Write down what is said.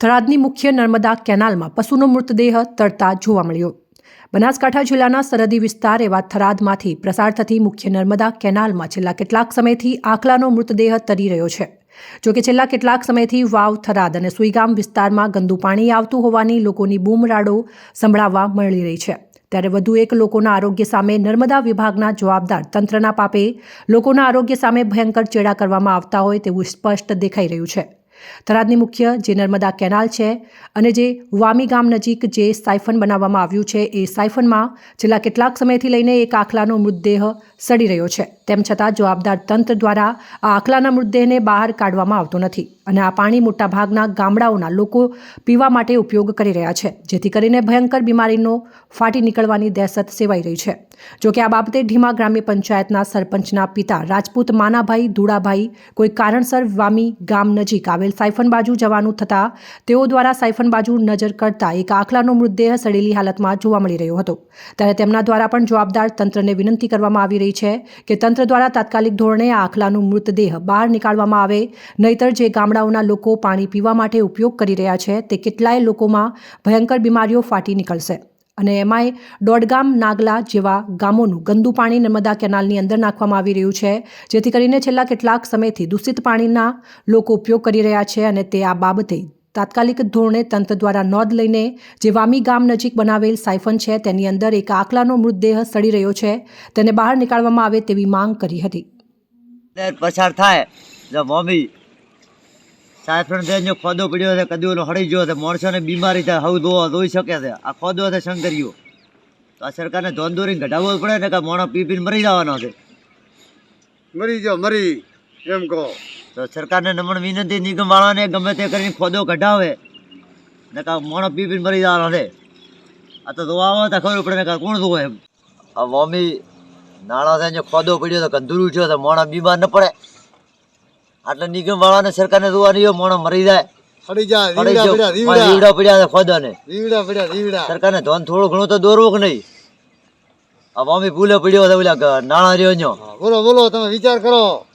થરાદની મુખ્ય નર્મદા કેનાલમાં પશુનો મૃતદેહ તરતા જોવા મળ્યો. બનાસકાંઠા જિલ્લાના સરહદી વિસ્તાર એવા થરાદમાંથી પ્રસાર થતી મુખ્ય નર્મદા કેનાલમાં છેલ્લા કેટલાક સમયથી આખલાનો મૃતદેહ તરી રહ્યો છે. જોકે છેલ્લા કેટલાક સમયથી વાવ, થરાદ અને સુઈગામ વિસ્તારમાં ગંદુ પાણી આવતું હોવાની લોકોની બૂમરાડો સંભળાવવા મળી રહી છે. ત્યારે વધુ એક લોકોના આરોગ્ય સામે નર્મદા વિભાગના જવાબદાર તંત્રના પાપે લોકોના આરોગ્ય સામે ભયંકર ચેડા કરવામાં આવતા હોય તેવું સ્પષ્ટ દેખાઈ રહ્યું છે. થરાદની મુખ્ય જે નર્મદા કેનાલ છે અને જે વામી ગામ નજીક જે સાયફન બનાવવામાં આવ્યું છે, એ સાયફનમાં છેલ્લા કેટલાક સમયથી લઈને એક આખલાનો મૃતદેહ સડી રહ્યો છે. તેમ છતાં જવાબદાર તંત્ર દ્વારા આ આખલાના મૃતદેહને બહાર કાઢવામાં આવતો નથી અને આ પાણી મોટાભાગના ગામડાઓના લોકો પીવા માટે ઉપયોગ કરી રહ્યા છે, જેથી કરીને ભયંકર બીમારીનો ફાટી નીકળવાની દહેશત સેવાઈ રહી છે. જોકે આ બાબતે ઢીમા ગ્રામ્ય પંચાયતના સરપંચના પિતા રાજપૂત માનાભાઈ ધુડાભાઈ કોઈ કારણસર વામી ગામ નજીક આવેલ સાયફન બાજુ જવાનું થતાં તેઓ દ્વારા સાયફન બાજુ નજર કરતા એક આખલાનો મૃતદેહ સડેલી હાલતમાં જોવા મળી રહ્યો હતો. ત્યારે તેમના દ્વારા પણ જવાબદાર તંત્રને વિનંતી કરવામાં આવી રહી છે કે તંત્ર દ્વારા તાત્કાલિક ધોરણે આ આખલાનો મૃતદેહ બહાર નીકાળવામાં આવે, નહીતર જે ગામડાઓના લોકો પાણી પીવા માટે ઉપયોગ કરી રહ્યા છે તે કેટલાય લોકોમાં ભયંકર બીમારીઓ ફાટી નીકળશે. અને એમાંય દોડગામ નાગલા જેવા ગામોનું ગંદુ પાણી નર્મદા કેનાલની અંદર નાખવામાં આવી રહ્યું છે, જેથી કરીને છેલ્લા કેટલાક સમયથી દૂષિત પાણીના લોકો ઉપયોગ કરી રહ્યા છે અને તે આ બાબતે તાત્કાલિક ધોરણે તંત્ર દ્વારા નોંધ લઈને જે વામી ગામ નજીક બનાવેલ સાયફન છે તેની અંદર એક આકલાનો મૃતદેહ સડી રહ્યો છે, તેને બહાર નીકાળવામાં આવે તેવી માંગ કરી હતી. પસાર થાય સાયફ્રન છે જો ખોદો પડ્યો છે કદી ઓલો હળી ગયો છે માણસોને બીમારી થાય હવ ધોવા ધોઈ શકે છે. આ ખોદો છે શંકરીઓ. તો આ સરકારને ધોન દોરીને ઘટાડવો જ પડે ને કે મોણો પી પીને મરી જવાનો છે? મરી જાઓ મરી. એમ કહો. તો સરકારને નમણ વિનંતી નિગમવાળાને ગમે તે કરીને ખોદો કઢાવે ને કા મોણો પી પીને મરી જવાનો છે. આ તો ધોવા આવે તો ખબર પડે ને કે કોણ ધોવે એમ. આ વોમી નાણાં થઈને ખોદો પડ્યો તો કંધુરું થયો તો મોણા બીમાર ન પડે. આટલે નિગમવાળાને સરકારને દોવા નહીં હોય, માણસ મરી જાય. સરકારને ધોન થોડું ઘણું તો દોરવું કે નહીં? આ ભૂલે પડ્યો ગ- રહ્યો ન્યો. બોલો બોલો તમે વિચાર કરો.